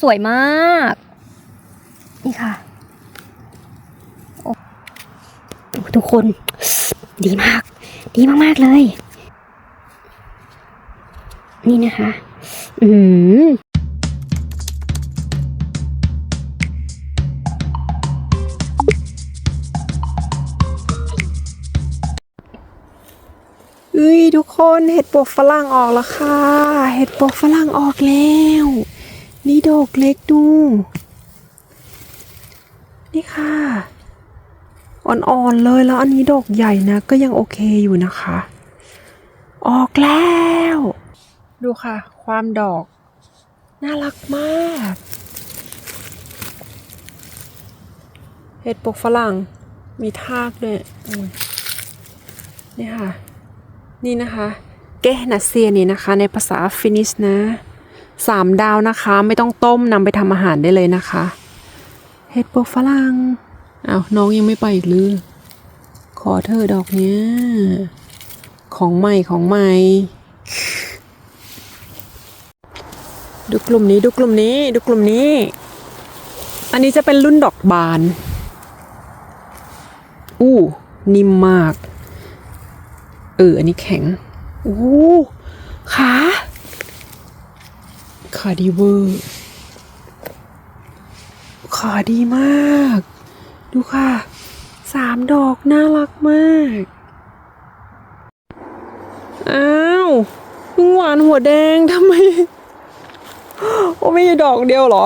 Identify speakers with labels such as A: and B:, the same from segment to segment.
A: สวยมาก นี่ค่ะโอ้โอ้ทุกคน ดีมาก ดีมาก ๆ เลย นี่นะคะ อืม
B: เอ้ยทุกคนเห็ดปวกฝรั่งออกแล้วค่ะ เห็ดปวกฝรั่งออกแล้ว นี่ดอกเล็กดู นี่ค่ะ อ่อนๆเลยแล้วอันนี้ดอกใหญ่นะ ก็ยังโอเคอยู่นะคะ ออกแล้ว ดูค่ะ ความดอก น่ารักมาก เห็ดปวกฝรั่ง มีทากด้วยนี่ค่ะ นี่นะคะ เกะนาเซียนี่นะคะ ในภาษาฟินิชนะ สามดาวนะคะ ไม่ต้องต้มนำไปทำอาหารได้เลยนะคะ เห็ดปวกฝรั่งอ้าวน้องยังไม่ไปอีกหรือ ขอเธอดอกเนี้ย ของใหม่ของใหม่ ดูกลุ่มนี้ดูกลุ่มนี้ดูกลุ่มนี้ อันนี้จะเป็นรุ่นดอกบาน อู้ นิ่มมาก เออ อันนี้แข็งโอ้ขา ขาดีเวอร์ขาดีมาก ดูค่ะสามดอกน่ารักมาก อ้าวพึ่งหวานหัวแดงทำไม โอ้ไม่ใช่ดอกเดียวเหรอ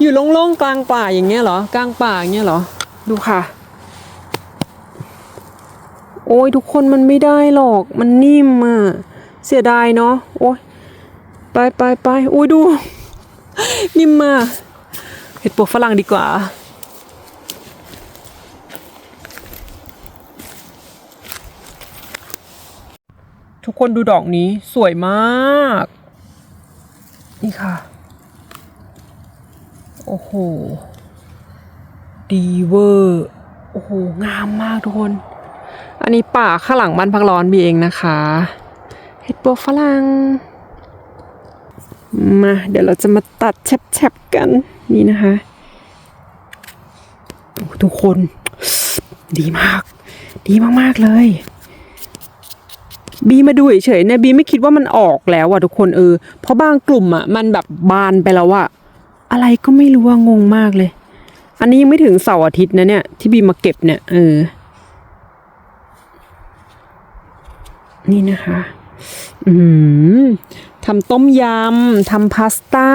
B: อยู่โล่งๆกลางป่าอย่างเงี้ยเหรอกลางป่าอย่างเงี้ยเหรอ ดูค่ะ โอ้ยทุกคนมันไม่ได้หรอก มันนิ่มอะ เสียดายเนาะ โอ้ย ไปไปไปอุ้ยดู นิ่มมากเห็ดปวกฝรั่งดีกว่า ทุกคนดูดอกนี้สวยมาก นี่ค่ะ โอ้โห ดีเวอร์ โอ้โห งามมากทุกคน อันนี้ป่าข้างหลังบ้านพักร้อนมีเองนะคะ เห็ดปวกฝรั่ง มาเดี๋ยวเราจะมาตัดแฉบๆกันนี่นะคะโอ้ทุกคน ดีมาก ดีมากๆเลย บีมาดูเฉยๆเนี่ยบีไม่คิดว่ามันออกแล้วอะทุกคนเออเพราะบางกลุ่มอะมันแบบบานไปแล้วอะอะไรก็ไม่รู้ว่างงมากเลย อันนี้ยังไม่ถึงเสาร์อาทิตย์นะเนี่ยที่บีมาเก็บเนี่ยเออนี่นะคะ อืม ทำต้มยำทำพาสต้า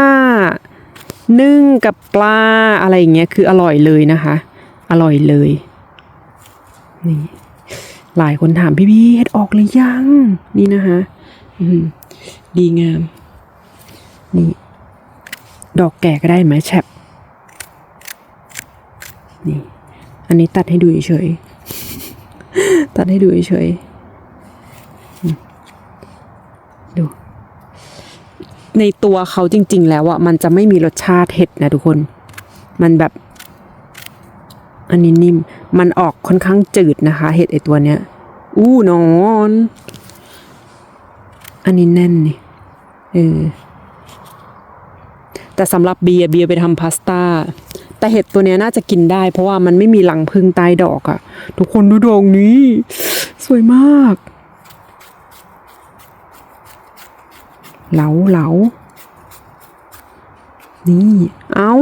B: นึ่งกับปลาอะไรอย่างเงี้ยคืออร่อยเลยนะคะ อร่อยเลยนี่หลายคนถามพี่พี่เฮ็ดออกหรือยัง นี่นะคะดีงาม นี่ ดอกแก่ก็ได้ไหมแฉบนี่ อันนี้ตัดให้ดูเฉยตัดให้ดูเฉยๆ ดู ในตัวเขาจริง ๆ แล้วอะมันจะไม่มีรสชาติเห็ดนะทุกคน มันแบบ อันนี้นิ่ม มันออกค่อนข้างจืดนะคะ เห็ดไอตัวเนี้ย อู้นอน อันนี้แน่นนี่เออแต่สำหรับเบียร์เบียร์ไปทำพาสต้าแต่เห็ดตัวเนี้ยน่าจะกินได้ เพราะว่ามันไม่มีรังพึ่งใต้ดอกอะทุกคนดูดอกนี้ สวยมาก เหลาเหลานี่เอา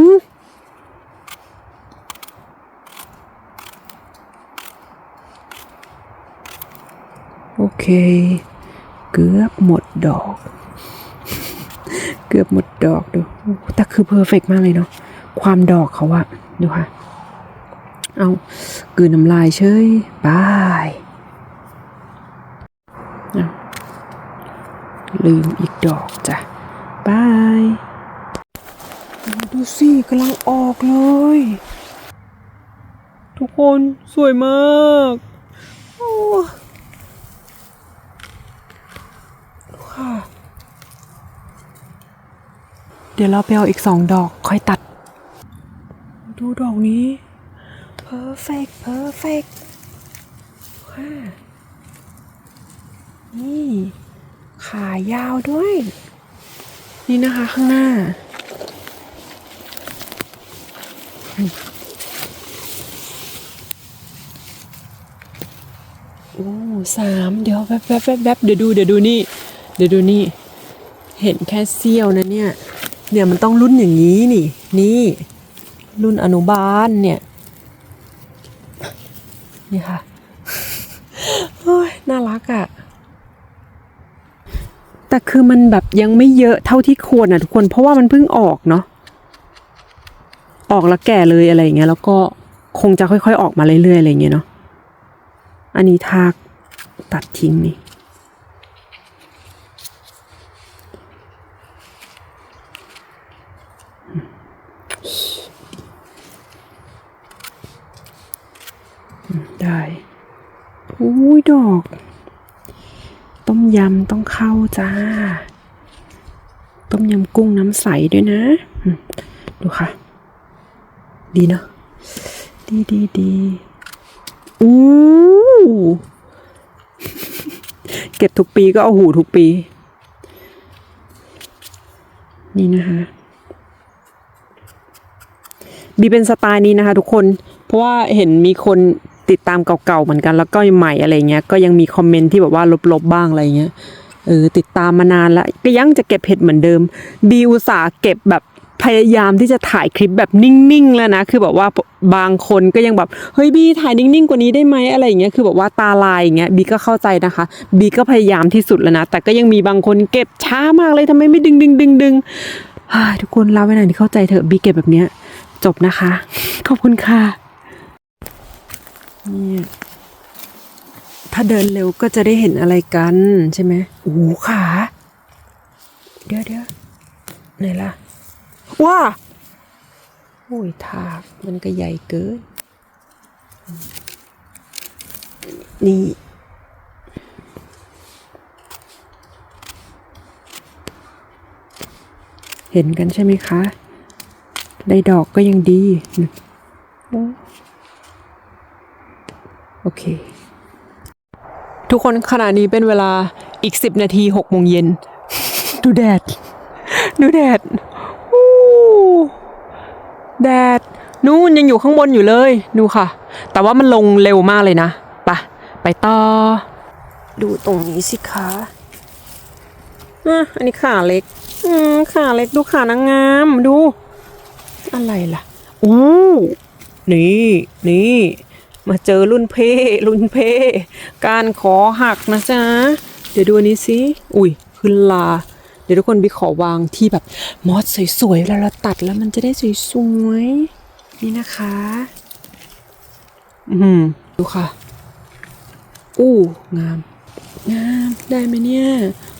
B: โอเค เกือบหมดดอก เกือบหมดดอกดูแต่คือเพอร์เฟกมากเลยเนาะความดอกเขาอะดูค่ะ เอากืนน้ำลายเฉยบายเอา ลืมอีกดอกจ้ะบายดูสิกำลังออกเลย ทุกคนสวยมากโอ้ค่ะเดี๋ยวเราไปเอาอีกสองดอกค่อยตัด ดูดอกนี้ perfect perfect นี่ ขายาวด้วย นี่นะคะข้างหน้า โอ้สามเดี๋ยวแวบแวบแวบแวบเดี๋ยวดูเดี๋ยวดูนี่ เดี๋ยวดูนี่ เห็นแค่เสี้ยวนะเนี่ย เนี่ยมันต้องรุ่นอย่างนี้นี่ นี่ รุ่นอนุบาลเนี่ย นี่ค่ะ โอ้ยน่ารักอะ่ะ คือมันแบบยังไม่เยอะเท่าที่ควรอะทุกคน เพราะว่ามันเพิ่งออกเนาะออกแล้วแก่เลยอะไรอย่างเงี้ย แล้วก็คงจะค่อยๆออกมาเรื่อยๆอะไรอย่างเงี้ยเนาะอันนี้ทากตัดทิ้งนี่ได้อุ้ยดอก ต้มยำต้องเข้าจ้า ต้มยำกุ้งน้ำใสด้วยนะ ดูค่ะ ดีเนาะดีดีดีอู้เก็บทุกปีก็เอาหูทุกปี นี่นะคะบีเป็นสไตล์นี้นะคะทุกคน เพราะว่าเห็นมีคนติดตามเก่าๆเหมือนกันแล้วก็ใหม่อะไรเงี้ยก็ยังมีคอมเมนต์ที่แบบว่าลบๆบ้างอะไรเงี้ยเออติดตามมานานแล้วก็ยังจะเก็บเห็ดเหมือนเดิมบีอุตสาเก็บแบบพยายามที่จะถ่ายคลิปแบบนิ่งๆแล้วนะ คือแบบว่าบางคนก็ยังแบบเฮ้ยบีถ่ายนิ่งๆกว่านี้ได้ไหมอะไรอย่างเงี้ยคือแบบว่าตาลายอย่างเงี้ยบีก็เข้าใจนะคะบีก็พยายามที่สุดแล้วนะ แต่ก็ยังมีบางคนเก็บช้ามากเลยทำไมไม่ดึงดึงดึงดึงทุกคนเล่าไว้หน่อยที่เข้าใจเถอะบีเก็บแบบเนี้ยจบนะคะ ขอบคุณค่ะ นี่ถ้าเดินเร็วก็จะได้เห็นอะไรกันใช่ไหมโอ้โขา เดี๋ยวเดี๋ยวไหนล่ะ ว้าโอ้ยทากมันก็ใหญ่เกิน นี่เห็นกันใช่ไหมคะ ได้ดอกก็ยังดี โอเค ทุกคนขณะนี้เป็นเวลาอีกสิบนาทีหกโมงเย็น ดูแดด ดูแดดอู้แดด นู่นยังอยู่ข้างบนอยู่เลย ดูค่ะ แต่ว่ามันลงเร็วมากเลยนะไปะไปต่อ ดูตรงนี้สิคะอะอันนี้ขาเล็ก อืมขาเล็กดูขานางงาม ดู อะไรล่ะ อู้ นี่ นี่ มาเจอรุ่นเพ่รุ่นเพ่การขอหักนะจ๊ะ เดี๋ยวดูอันนี้สิ อุ้ยขึ้นลา เดี๋ยวทุกคนบีขอวางที่แบบมอสสวยๆเวลาเราตัดแล้วมันจะได้สวยๆ นี่นะคะ อืมดูค่ะ อู้งาม งามได้ไหมเนี่ย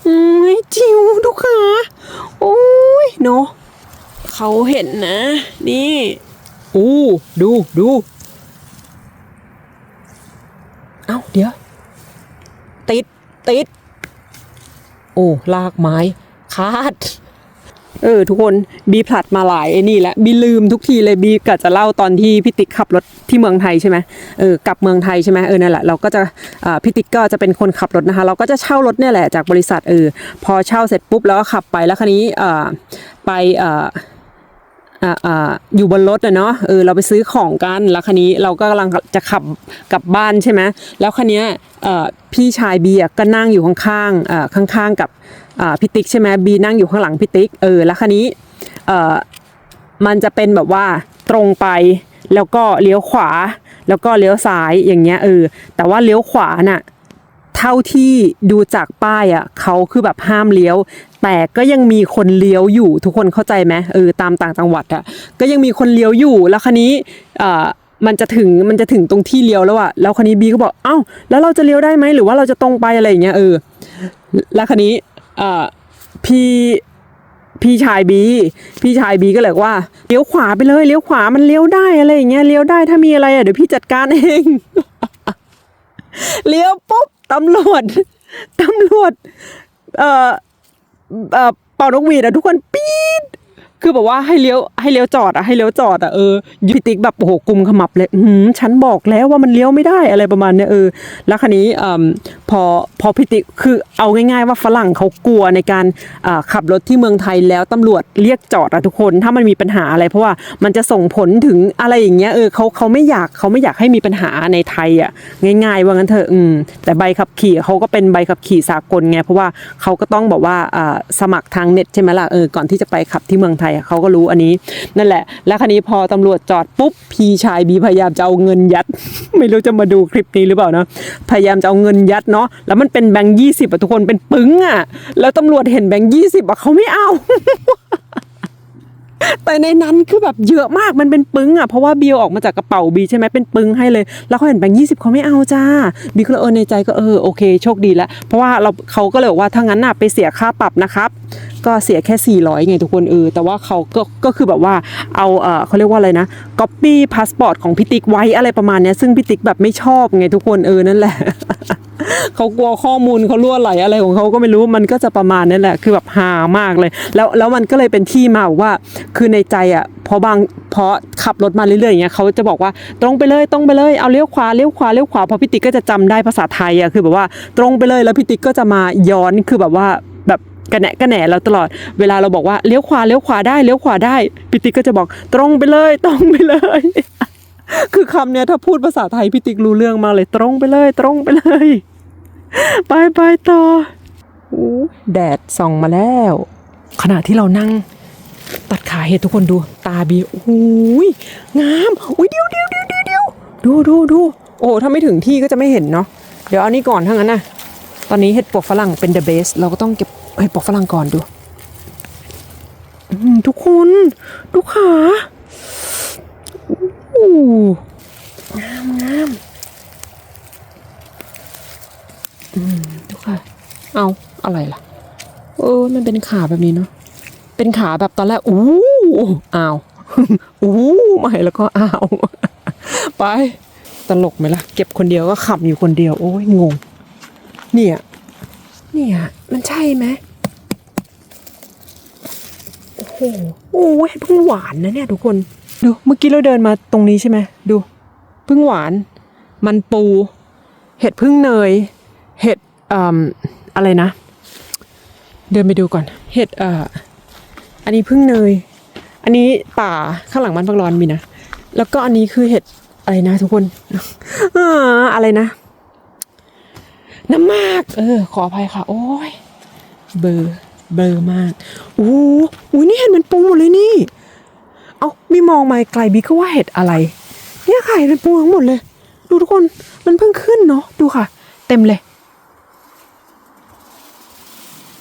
B: อืมจิวดูค่ะ โอ้ยเนาะเขาเห็นนะ นี่ อู้ ดูดู เอ้าเดี๋ยว ติดติด โอ้ลากไม้คาด เออ ทุกคนบีผลัดมาหลายไอ้นี่แหละบีลืมทุกทีเลยบีกะจะเล่าตอนที่พี่ติ๊กขับรถที่เมืองไทยใช่ไหมเออกลับเมืองไทยใช่ไหมเออนั่นแหละเราก็จะอ่าพี่ติ๊กก็จะเป็นคนขับรถนะคะ เราก็จะเช่ารถเนี่ยแหละจากบริษัทเออพอเช่าเสร็จปุ๊บแล้วก็ขับไปแล้วคันนี้อ่าไปอ่า ออยู่บนรถอะเนาะเออเราไปซื้อของกันแล้วคันนี้เราก็กำลังจะขับกลับบ้านใช่ไหมแล้วคันนี้พี่ชายบีก็นั่งอยู่ข้างๆข้างๆกับพี่ติ๊กใช่ไหมบีนั่งอยู่ข้างหลังพี่ติ๊กเออแล้วคันนี้มันจะเป็นแบบว่าตรงไปแล้วก็เลี้ยวขวา แล้วก็เลี้ยวซ้ายอย่างเงี้ยเออแต่ว่าเลี้ยวขวาน่ะ เท่าที่ดูจากป้ายอะเขาคือแบบห้ามเลี้ยว แต่ก็ยังมีคนเลี้ยวอยู่ทุกคนเข้าใจไหมเออตามต่างจังหวัดอะก็ยังมีคนเลี้ยวอยู่แล้วคันนี้เอ่อมันจะถึงมันจะถึงตรงที่เลี้ยวแล้วอะแล้วคันนี้บีก็บอกเอ้าแล้วเราจะเลี้ยวได้ไหมหรือว่าเราจะตรงไปอะไรอย่างเงี้ยเออแล้วคันนี้เอ่อพี่พี่ชายบีพี่ชายบีก็เลยว่าเลี้ยวขวาไปเลยเลี้ยวขวามันเลี้ยวได้อะไรอย่างเงี้ยเลี้ยวได้ถ้ามีอะไรอะเดี๋ยวพี่จัดการเอง เลี้ยวปุ๊บ ตำรวจตำรวจเอ่อเอ่อเป่านกหวีดอะทุกคนปี๊ด คือแบบว่าให้เลี้ยวให้เลี้ยวจอดอะให้เลี้ยวจอดอะเออพี่ติ๊กแบบโอ้โหกุมขมับเลยอืมฉันบอกแล้วว่ามันเลี้ยวไม่ได้อะไรประมาณเนี้ยเออแล้วคันนี้อ่อพอพอพี่ติ๊กคือเอาง่ายๆว่าฝรั่งเขากลัวในการขับรถที่เมืองไทยแล้วตำรวจเรียกจอดอะทุกคนถ้ามันมีปัญหาอะไร เพราะว่ามันจะส่งผลถึงอะไรอย่างเงี้ยเออเขาเขาไม่อยากเขาไม่อยากให้มีปัญหาในไทยอะง่าย ๆ ว่างั้นเถอะอืมแต่ใบขับขี่เขาก็เป็นใบขับขี่สากลไงเพราะว่าเขาก็ต้องบอกว่าสมัครทางเน็ตใช่ไหมล่ะเออก่อนที่จะไปขับที่เมืองไทยเขาก็รู้อันนี้ นั่นแหละ แล้วคันนี้พอตำรวจจอดปุ๊บพี่ชายบีพยายามจะเอาเงินยัด ไม่รู้จะมาดูคลิปนี้หรือเปล่านะพยายามจะเอาเงินยัดเนาะแล้วมันเป็นแบงค์ยี่สิบอะทุกคนเป็นปึ้งอะแล้วตำรวจเห็นแบงค์ยี่สิบอะเขาไม่เอาแต่ในนั้นคือแบบเยอะมากมันเป็นปึ้งอะเพราะว่าบีออกมาจากกระเป๋าบีใช่ไหมเป็นปึ้งให้เลย แล้วเขาเห็นแบงค์ยี่สิบเขาไม่เอาจ้าบีก็เลยเออในใจก็เออโอเค โชคดีแล้วเพราะว่าเราเขาก็เลยบอกว่าถ้างั้นน่ะไปเสียค่าปรับนะครับ ก็เสียแค่ 400 ไงทุกคนเออแต่ว่าเขาก็ก็คือแบบว่าเอาเออเขาเรียกว่าอะไรนะก๊อปปี้พาสปอร์ตของพิติกไว้อะไรประมาณนี้ซึ่งพิติกแบบไม่ชอบไงทุกคนเออนั่นแหละเขากลัวข้อมูลเขาล่วไหลอะไรของเขาก็ไม่รู้มันก็จะประมาณนั้นแหละคือแบบฮามากเลย แล้วแล้วมันก็เลยเป็นที่มาว่าคือในใจอะพอบางพอขับรถมาเรื่อยๆอย่างเงี้ยเขาจะบอกว่าตรงไปเลยตรงไปเลยเอาเลี้ยวขวาเลี้ยวขวาเลี้ยวขวาพอพี่ติ๊กก็จะจำได้ภาษาไทยอะคือแบบว่าตรงไปเลยแล้วพี่ติ๊กก็จะมาย้อนคือแบบว่า กระแหนะกระแหนเราตลอดเวลาเราบอกว่าเลี้ยวขวาเลี้ยวขวาได้เลี้ยวขวาได้พี่ติ๊กก็จะบอกตรงไปเลยตรงไปเลย คือคำเนี้ยถ้าพูดภาษาไทยพี่ติ๊กรู้เรื่องมาเลยตรงไปเลย ตรงไปเลย ไปไปต่ออู้แดดส่องมาแล้ว ขณะที่เรานั่งตัดขาเห็ดทุกคนดู ตาบีโอ้ยงามอุ้ยเดียวเดียวเดียวเดียวดูดูดูโอ้ถ้าไม่ถึงที่ก็จะไม่เห็นเนาะเดี๋ยวเอานี่ก่อนทั้างนั้นนะตอนนี้เห็ดปวกฝรั่งเป็น the best เราก็ต้องเก็บ เห็ดปวกฝรั่งก่อนดูทุกคนดูขาโอ้งามงามดูค่ะ เอาอะไรล่ะ เออ มันเป็นขาแบบนี้เนาะ เป็นขาแบบตอนแรก อู้อ้าว อู้ใหม่แล้วก็อ้าว ไป ตลกไหมล่ะ เก็บคนเดียวก็ขับอยู่คนเดียว โอ้ยงง เนี่ย เนี่ย มันใช่ไหมโอ้โหโอ้ยเพิ่งหวานนะเนี่ยทุกคน ดูเมื่อกี้เราเดินมาตรงนี้ใช่ไหมดูเพิ่งหวาน มันปู เห็ดพึ่งเนย เห็ดอ่ออะไรนะ เดินไปดูก่อน เห็ดเอ่ออันนี้พึ่งเนย อันนี้ป่าข้างหลังบ้านพักร้อนมีนะแล้วก็อันนี้คือเห็ดอะไรนะทุกคนออะไรนะ น้ำมาก เออ ขออภัยค่ะ โอ้ย เบอร์เบอร์มากอู้อู้นี่เห็ดมันปูหมดเลยนี่ เอามีมองมาไกลบีก็ว่าเห็ดอะไร เนี่ยค่ะเห็ดเป็นปูทั้งหมดเลย ดูทุกคน มันเพิ่งขึ้นเนาะ ดูค่ะ เต็มเลย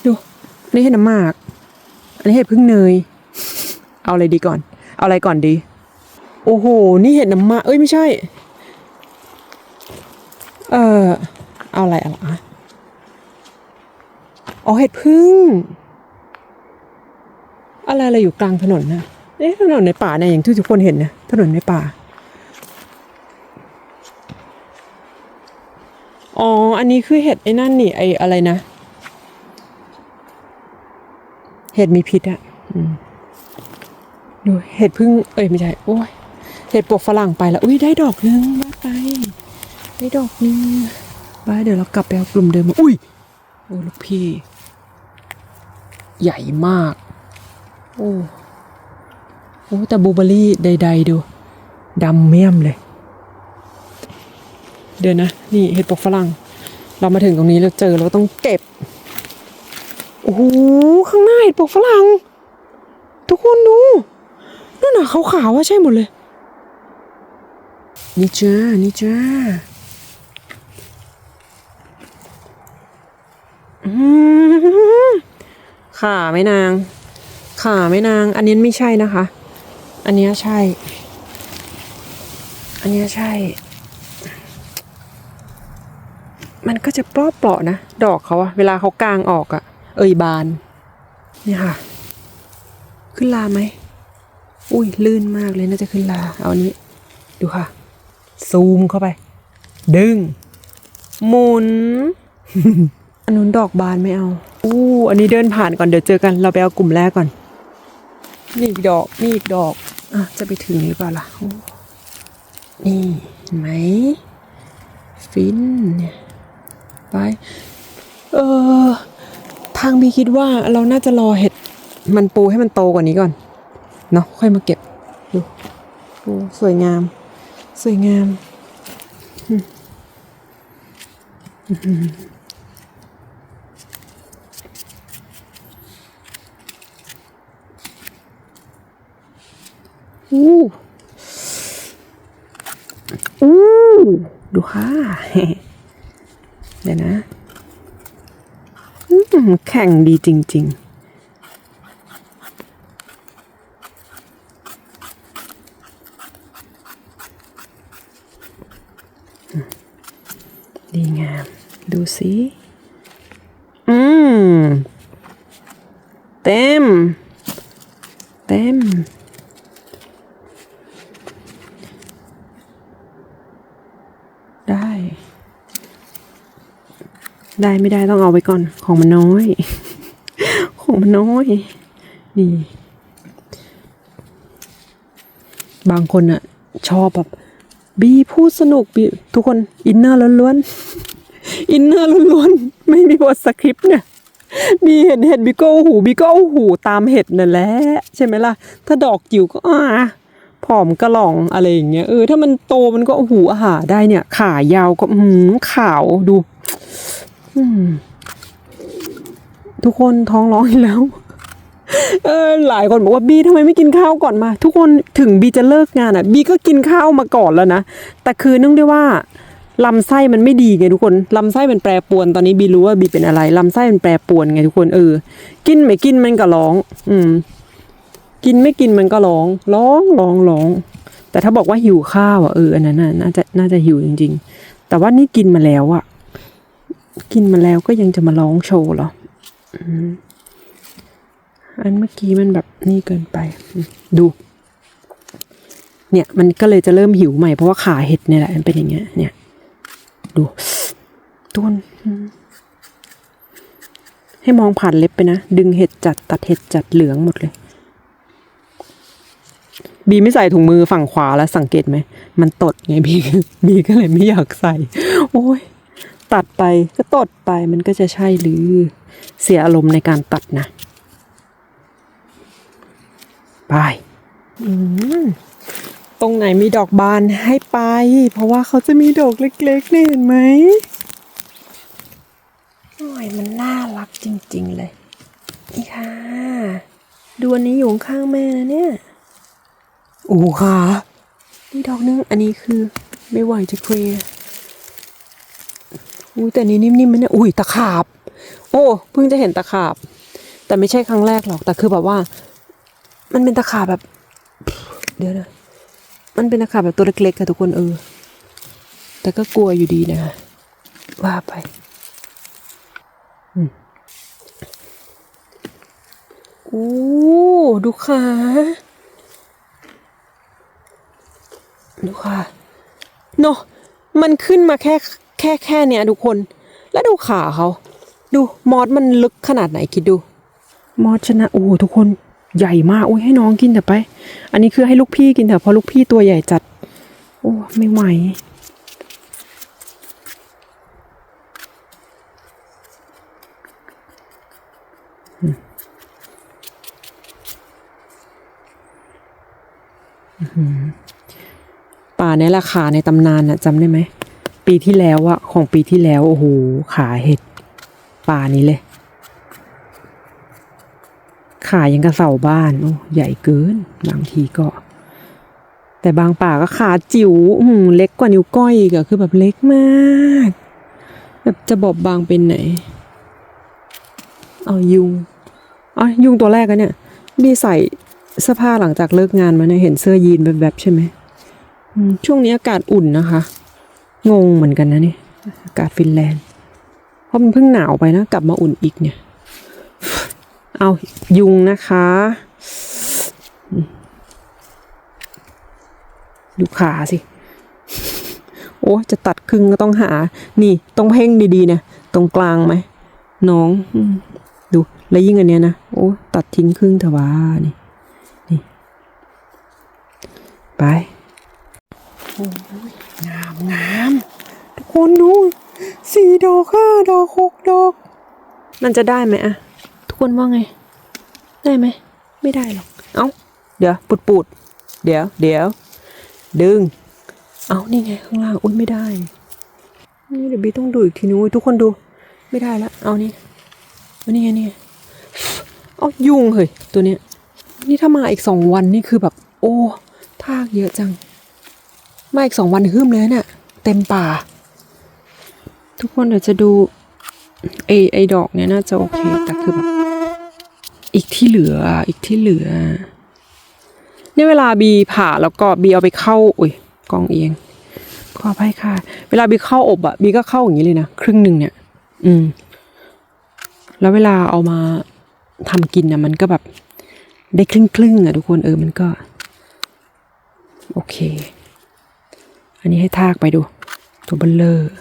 B: ดูอันนี้เห็ดน้ำหมาก อันนี้เห็ดพึ่งเนย เอาอะไรดีก่อน เอาอะไรก่อนดี โอ้โห นี่เห็ดน้ำหมาก เอ้ยไม่ใช่ เออ เอาอะไรอะไรอะอ๋อเห็ดพึ่ง อะไรอะไรอยู่กลางถนนนะเอ๊ะถนนในป่าเนี่ยอย่างที่ทุกคนเห็นนะถนนในป่า อ๋อ อันนี้คือเห็ดไอ้นั่นนี่ไอ้อะไรนะ เห็ดมีพิษอะอดูเห็ดพึ่ง เอ้ยไม่ใช่ โอ้ยเห็ดปวกฝรั่งไปแล้ว อุ้ยได้ดอกนึงมาไป ได้ดอกนึง ไปเดี๋ยวเรากลับไปเอากลุ่มเดิมมา อุ้ย โอ้ลูกพี่ ใหญ่มาก โอ้ โอ้ แต่บูเบอรี่ใด ๆ ดู ดำเมี่ยมเลย เดี๋ยวนะ นี่เห็ดปกฝรั่ง เรามาถึงตรงนี้เราเจอเราต้องเก็บ โอ้โห ข้างหน้าเห็ดปกฝรั่ง ทุกคนดู นั่นน่ะขาวๆว่าใช่หมดเลย นี่จ้า นี่จ้า อืม ขาไม่นาง ขาไม่นาง อันนี้ไม่ใช่นะคะ อันนี้ใช่ อันนี้ใช่ มันก็จะเปราะเปาะๆนะ ดอกเขาอะเวลาเขากางออกอะเอ่ยบาน นี่ค่ะ ขึ้นลาไหม อุ้ยลื่นมากเลยน่าจะขึ้นลา เอาอันนี้ ดูค่ะ ซูมเข้าไป ดึง หมุน อันนู้นดอกบานไม่เอา อู้ อันนี้เดินผ่านก่อนเดี๋ยวเจอกัน เราไปเอากลุ่มแรกก่อน นี่อีกดอก นี่อีกดอก อะ จะไปถึงหรือเปล่าล่ะ นี่เห็นไหม ฟินเนี่ยไป เออ ทางบีคิดว่าเราน่าจะรอเห็ดมันปูให้มันโตกว่านี้ก่อน เนาะค่อยมาเก็บ ดูโอ้สวยงาม สวยงามอู้ อู้อดูค่ะเดี๋ยวนะแข่งดีจริง ๆดีงาม ดูสิ อืม เต็ม เต็ม ได้ ได้ไม่ได้ต้องเอาไว้ก่อนของมันน้อย ของมันน้อย นี่ บางคนอะชอบแบบบีพูดสนุกบีทุกคนอินเนอร์ล้วนๆอินเนอร์ล้วนๆไม่มีบทสคริปต์เนี่ยบีเห็นเห็ดบีก็เอหูบีก็เอหูตามเห็ดนั่นแหละใช่ไหมล่ะ ถ้าดอกจิ๋วก็อ่าผอมกระหล่องอะไรอย่างเงี้ยเออถ้ามันโตมันก็เอหูอาหารได้เนี่ย ขายาวก็อืมขาวดู ทุกคนท้องร้องอีกแล้ว เออหลายคนบอกว่าบีทำไมไม่กินข้าวก่อนมา ทุกคนถึงบีจะเลิกงานอะ บีก็กินข้าวมาก่อนแล้วนะ แต่คือเนื่องด้วยว่าลำไส้มันไม่ดีไงทุกคนลำไส้มันแปรปวนตอนนี้บีรู้ว่าบีเป็นอะไรลำไส้มันแปรปวนไงทุกคนเออ กินไม่กินมันก็ร้อง อืม กินไม่กินมันก็ร้องร้องร้องร้อง แต่ถ้าบอกว่าหิวข้าวอะเอออันนั้นน่ะน่าจะน่าจะหิวจริง ๆ แต่ว่านี่กินมาแล้วอะ กินมาแล้วก็ยังจะมาร้องโชว์เหรออันเมื่อกี้มันแบบนี่เกินไป ดู เนี่ย มันก็เลยจะเริ่มหิวใหม่เพราะว่าขาเห็ดเนี่ยแหละมันเป็นอย่างเงี้ย เนี่ย ดูต้นให้มองผ่านเล็บไปนะ ดึงเห็ดจัดตัดเห็ดจัดเหลืองหมดเลย บีไม่ใส่ถุงมือฝั่งขวาแล้วสังเกตไหม มันตดไงบีบีก็เลยไม่อยากใส่ โอ้ย ตัดไปก็ตดไปมันก็จะใช่หรือเสียอารมณ์ในการตัดนะไปอืมตรงไหนมีดอกบานให้ไป เพราะว่าเขาจะมีดอกเล็กๆเนี่ยเห็นไหมโอ้ยมันน่ารักจริง ๆ เลย นี่ค่ะดูอันนี้อยู่ข้างแม่นะเนี่ย โอ้ค่ะนี่ดอกนึงอันนี้คือไม่ไหวจะเคลียร์ อุ้ยแต่นี้นิ่มๆมันเนี่ยอุ้ยตะขาบ โอ้เพิ่งจะเห็นตะขาบ แต่ไม่ใช่ครั้งแรกหรอก แต่คือแบบว่า มันเป็นตะขาบแบบ เดี๋ยวนะ มันเป็นตะขาบแบบตัวเล็กๆค่ะทุกคนเออ แต่ก็กลัวอยู่ดีนะว่าไปอืมโอ้ดูขาดูค่ะเนอะมันขึ้นมาแค่ แค่แค่เนี้ยทุกคน แล้วดูขาเขา ดูมอสมันลึกขนาดไหนคิดดู มอสชนะโอ้โหทุกคนใหญ่มากโอ้ยให้น้องกินเถอะไป อันนี้คือให้ลูกพี่กินเถอะเพราะลูกพี่ตัวใหญ่จัด โอ้ไม่ไหวป่าในราคาในตำนานน่ะจำได้ไหม ปีที่แล้วอะของปีที่แล้ว โอ้โห ขาเห็ดป่านี้เลย ขายังกระเสาบ้าน โอ้ใหญ่เกิน บางทีก็ แต่บางป่าก็ขาจิ๋วเล็กกว่านิ้วก้อยอีกอะคือแบบเล็กมาก แบบจะบอบบางเป็นไหนเอายุงอ๋อยุงตัวแรกอะเนี่ยบีใส่เสื้อผ้าหลังจากเลิกงานมาเนี่ยเห็นเสื้อยีนแบบๆใช่ไหมช่วงนี้อากาศอุ่นนะคะ งงเหมือนกันนะนี่อากาศฟินแลนด์ เพราะมันเพิ่งหนาวไปนะ กลับมาอุ่นอีกเนี่ย เอายุงนะคะ ดูขาสิ โอ้จะตัดครึ่งก็ต้องหา นี่ต้องเพ่งดีๆนะตรงกลางไหมน้องดู แล้วยิ่งอันเนี้ยนะ โอ้ ตัดทิ้งครึ่งเถอะวะนี่ไปโอ้ งามงาม ทุกคนดูสี่ดอกห้าดอกหกดอก มันจะได้ไหมอะทุกคนว่าไง ได้ไหม ไม่ได้หรอก เอ้า เดี๋ยวปุดปุดๆเดี๋ยว เดี๋ยว ดึง เอานี่ไง ข้างล่าง อุ้ยไม่ได้ นี่เดี๋ยวบีต้องดูอีกทีนึงอุ๊ยทุกคนดู ไม่ได้ละ เอานี่เอานี่ไงนี่ไงเอายุงเฮ้ยตัวเนี้ย นี่ถ้ามาอีกสองวันนี่คือแบบ โอ้ทากเยอะจัง มาอีกสองวันฮึ่มเลยเนี่ยเต็มป่า ทุกคนเดี๋ยวจะดูไอไอดอกเนี่ยน่าจะโอเค แต่คือแบบอีกที่เหลืออีกที่เหลือเนี่ยเวลาบีผ่าแล้วก็บีเอาไปเข้าอุ้ยกองเอียงขออภัยค่ะ เวลาบีเข้าอบอะบีก็เข้าอย่างนี้เลยนะครึ่งหนึ่งเนี่ย อืม แล้วเวลาเอามาทำกินนะมันก็แบบ ได้ครึ่งครึ่งอะทุกคนเออมันก็ โอเค อันนี้ให้ทากไปดู ตัวเบลเลอร์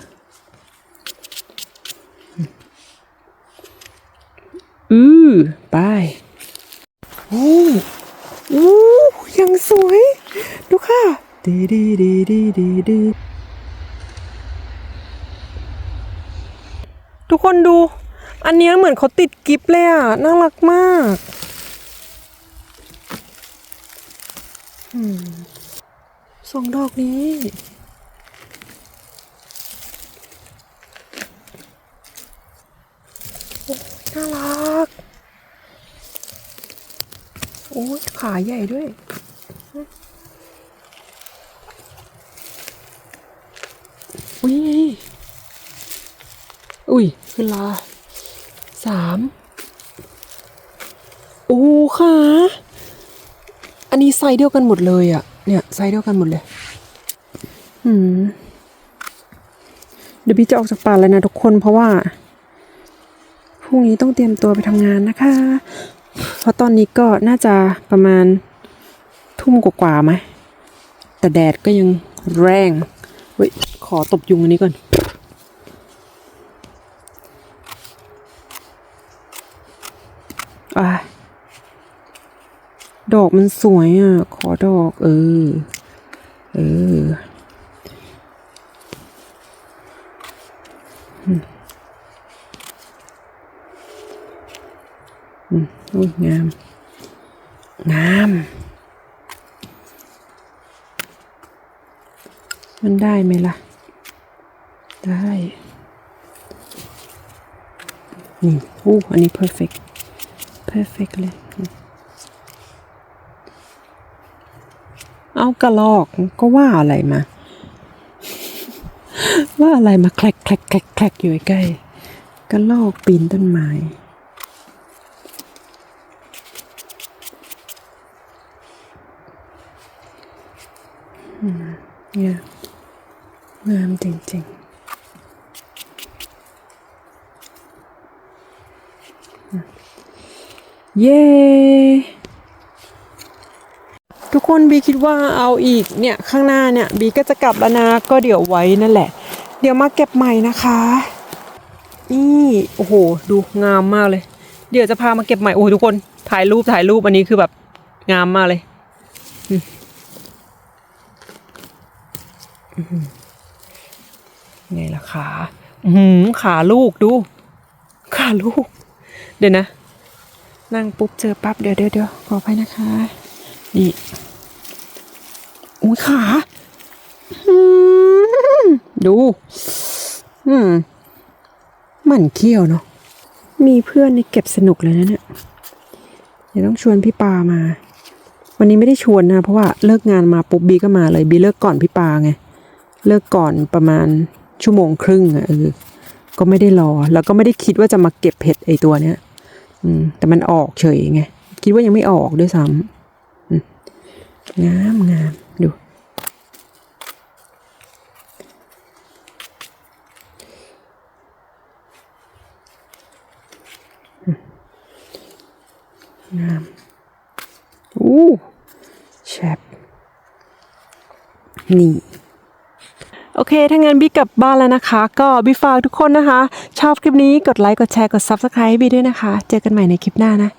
B: อือไปโอ้โอ้ยังสวย ดูค่ะดีดีดีดีดีดีทุกคนดู อันนี้เหมือนเขาติดกิฟเลยอะ น่ารักมากสองดอกนี้ น่ารัก โอ้ยขาใหญ่ด้วย อุ้ย อุ้ยขึ้นลาสามโอ้ค่ะ อันนี้ไซส์เดียวกันหมดเลยอะเนี่ยไซส์เดียวกันหมดเลย อืม เดี๋ยวพี่จะออกจากป่าแล้วนะทุกคนเพราะว่า รุ่งนี้ต้องเตรียมตัวไปทำงานนะคะ เพราะตอนนี้ก็น่าจะประมาณทุ่มกว่าๆไหม แต่แดดก็ยังแรงเฮ้ยขอตบยุงอันนี้ก่อนอะดอกมันสวยอะ ขอดอก เออ เออ อุ้ยงาม งาม มันได้ไหมล่ะ ได้ นี่อู้อันนี้ perfect perfect เลย เอากระลอกก็ว่าอะไรมา ว่าอะไรมาแคลกแคลกแคลกแคลกอยู่ใกล้กระลอกปีนต้นไม้ เนี่ยงามจริงๆ เย้ทุกคนบีคิดว่าเอาอีกเนี่ยข้างหน้าเนี่ยบีก็จะกลับแล้วนะก็เดี๋ยวไว้นั่นแหละ เดี๋ยวมาเก็บใหม่นะคะนี่โอ้โห ดูงามมากเลย เดี๋ยวจะพามาเก็บใหม่โอ้โหทุกคนถ่ายรูปถ่ายรูปอันนี้คือแบบงามมากเลย ไงล่ะขาหือขาลูกดู ขาลูก เดี๋ยวนะ นั่งปุ๊บเจอปั๊บเดี๋ยวเดี๋ยวเดี๋ยวขอไปนะคะ นี่อุ้ยขาดูอืมมันเขี้ยวเนาะมีเพื่อนในเก็บสนุกเลยนะเนี่ยเดี๋ยวต้องชวนพี่ปามา วันนี้ไม่ได้ชวนนะ เพราะว่าเลิกงานมาปุ๊บบีก็มาเลยบีเลิกก่อนพี่ปาไง เลิกก่อนประมาณชั่วโมงครึ่งอะเออก็ไม่ได้รอ แล้วก็ไม่ได้คิดว่าจะมาเก็บเห็ดไอตัวเนี้ยอืม แต่มันออกเฉยไง คิดว่ายังไม่ออกด้วยซ้ำงามงามดู งาม อู้แชบนี่ โอเค ถ้างั้นบี้กลับบ้านแล้วนะคะ ก็บี้ฝากทุกคนนะคะ ชอบคลิปนี้กดไลค์ กดแชร์ กด Subscribe บี้ด้วยนะคะ เจอกันใหม่ในคลิปหน้านะ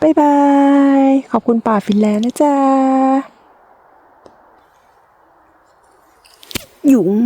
B: บายบาย ขอบคุณป่าฟินแลนด์นะจ๊ะยุง